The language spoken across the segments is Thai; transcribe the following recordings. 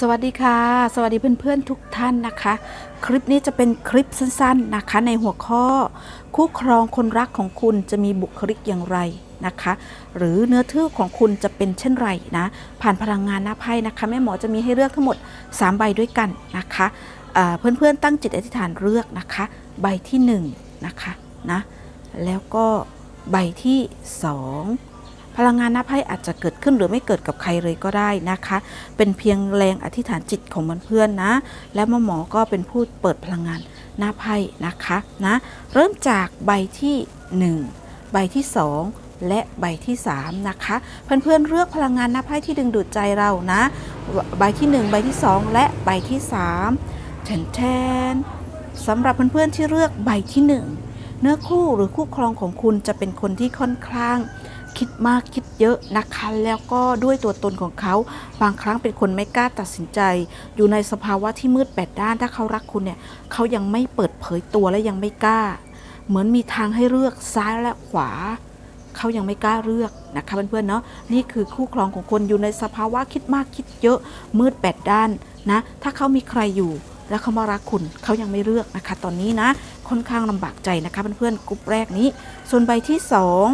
สวัสดีค่ะ สวัสดีเพื่อนๆทุกท่านนะคะ คลิปนี้จะเป็นคลิปสั้นๆนะคะ ในหัวข้อ คู่ครองคนรักของคุณจะมีบุคลิกอย่างไรนะคะ หรือเนื้อทื่อของคุณจะเป็นเช่นไรนะ ผ่านพลังงานหน้าไพ่นะคะแม่หมอจะมีให้เลือกทั้งหมด 3 ใบด้วยกันนะคะเพื่อนๆตั้งจิตอธิษฐานเลือกนะคะ ใบที่1นะคะนะแล้วก็ใบที่ 2 พลังงานหน้าไพ่อาจจะเกิดขึ้นหรือไม่เกิดกับใครเลยก็ได้นะคะ เป็นเพียงแรงอธิษฐานจิตของเพื่อนๆนะ และหมอหมอก็เป็นผู้เปิดพลังงานหน้าไพ่นะคะนะ เริ่มจากใบที่ 1 ใบที่ 2และใบที่3นะคะเพื่อนๆเลือกพลังงานหน้าไพ่ที่ดึงดูดใจเรานะ ใบที่ 1 ใบที่ 2 และใบที่3แทนแทนสำหรับเพื่อนๆที่เลือกใบที่ 1 เนื้อคู่หรือคู่ครองของคุณจะเป็นคนที่ค่อนข้าง คิดมากคิดเยอะนะคะ แล้วก็ด้วยตัวตนของเขา บางครั้งเป็นคนไม่กล้าตัดสินใจ อยู่ในสภาวะที่มืดแปดด้านถ้าเขารักคุณเนี่ยเขายังไม่เปิดเผยตัวและยังไม่กล้า เหมือนมีทางให้เลือกซ้ายและขวาเขายังไม่กล้าเลือกนะคะเพื่อนๆเนาะนี่คือคู่ครองของคนอยู่ในสภาวะคิดมากคิดเยอะมืดแปดด้านนะถ้าเขามีใครอยู่แล้วเขามารักคุณเขายังไม่เลือกนะคะ ตอนนี้นะค่อนข้างลำบากใจนะคะเพื่อนๆกลุ่มแรกนี้ ส่วนใบที่สอง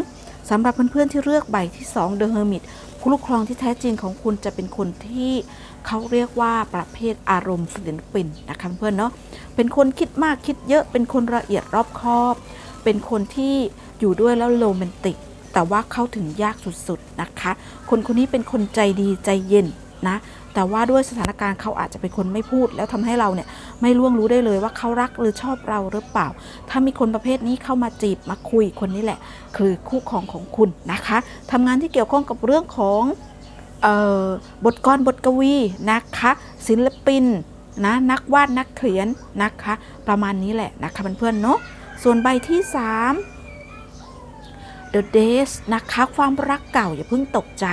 สำหรับเพื่อนๆที่เลือกใบที่2 The Hermit คู่ครองที่แท้จริงของคุณจะเป็นคนที่เขาเรียกว่าประเภทอารมณ์ศิลปินนะคะเพื่อนเนาะเป็นคนคิดมากคิดเยอะเป็นคนละเอียดรอบคอบ เป็นคนที่อยู่ด้วยแล้วโรแมนติก แต่ว่าเข้าถึงยากสุดๆนะคะ คนคนนี้เป็นคนใจดีใจเย็น นะแต่ว่าด้วยสถานการณ์เขาอาจจะเป็นคนไม่พูด แล้วทำให้เราเนี่ยไม่ล่วงรู้ได้เลยว่าเขารักหรือชอบเราหรือเปล่า ถ้ามีคนประเภทนี้เข้ามาจีบมาคุยคนนี้แหละ คือคู่ครองของคุณนะคะทำงานที่เกี่ยวข้องกับเรื่องของออบทกรบทกวีนะคะศิลปินนะนักวาดนักเขียนนะคะ ประมาณนี้แหละนะคะเพื่อนๆเนาะส่วนใบที่ 3 The Days นะคะ ความรักเก่าอย่าเพิ่งตกใจ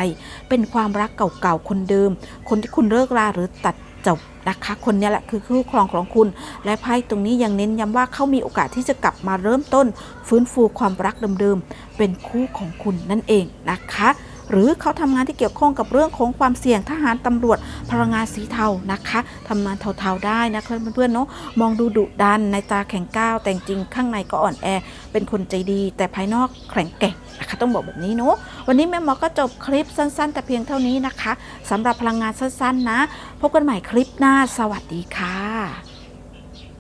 เป็นความรักเก่าๆ คนเดิม คนที่คุณเลิกราหรือตัดจบนะคะคนนี้แหละคือคู่ครองของคุณ และไพ่ตรงนี้ยังเน้นย้ำว่าเขามีโอกาสที่จะกลับมาเริ่มต้น ฟื้นฟูความรักเดิมๆเป็นคู่ของคุณนั่นเองนะคะ หรือเขาทำงานที่เกี่ยวข้องกับเรื่องของความเสี่ยงทหารตำรวจพลังงานสีเทานะคะทำงานเทาๆได้นะคะเพื่อนๆเนาะมองดูดุดันในตาแข็งก้าวแต่จริงข้างในก็อ่อนแอ เป็นคนใจดี แต่ภายนอกแข็งแกร่งนะคะต้องบอกแบบนี้เนาะวันนี้แม่หมอก็จบคลิปสั้น ๆ แต่เพียงเท่านี้นะคะสำหรับพลังงานสั้นๆนะ พบกันใหม่คลิปหน้าสวัสดีค่ะ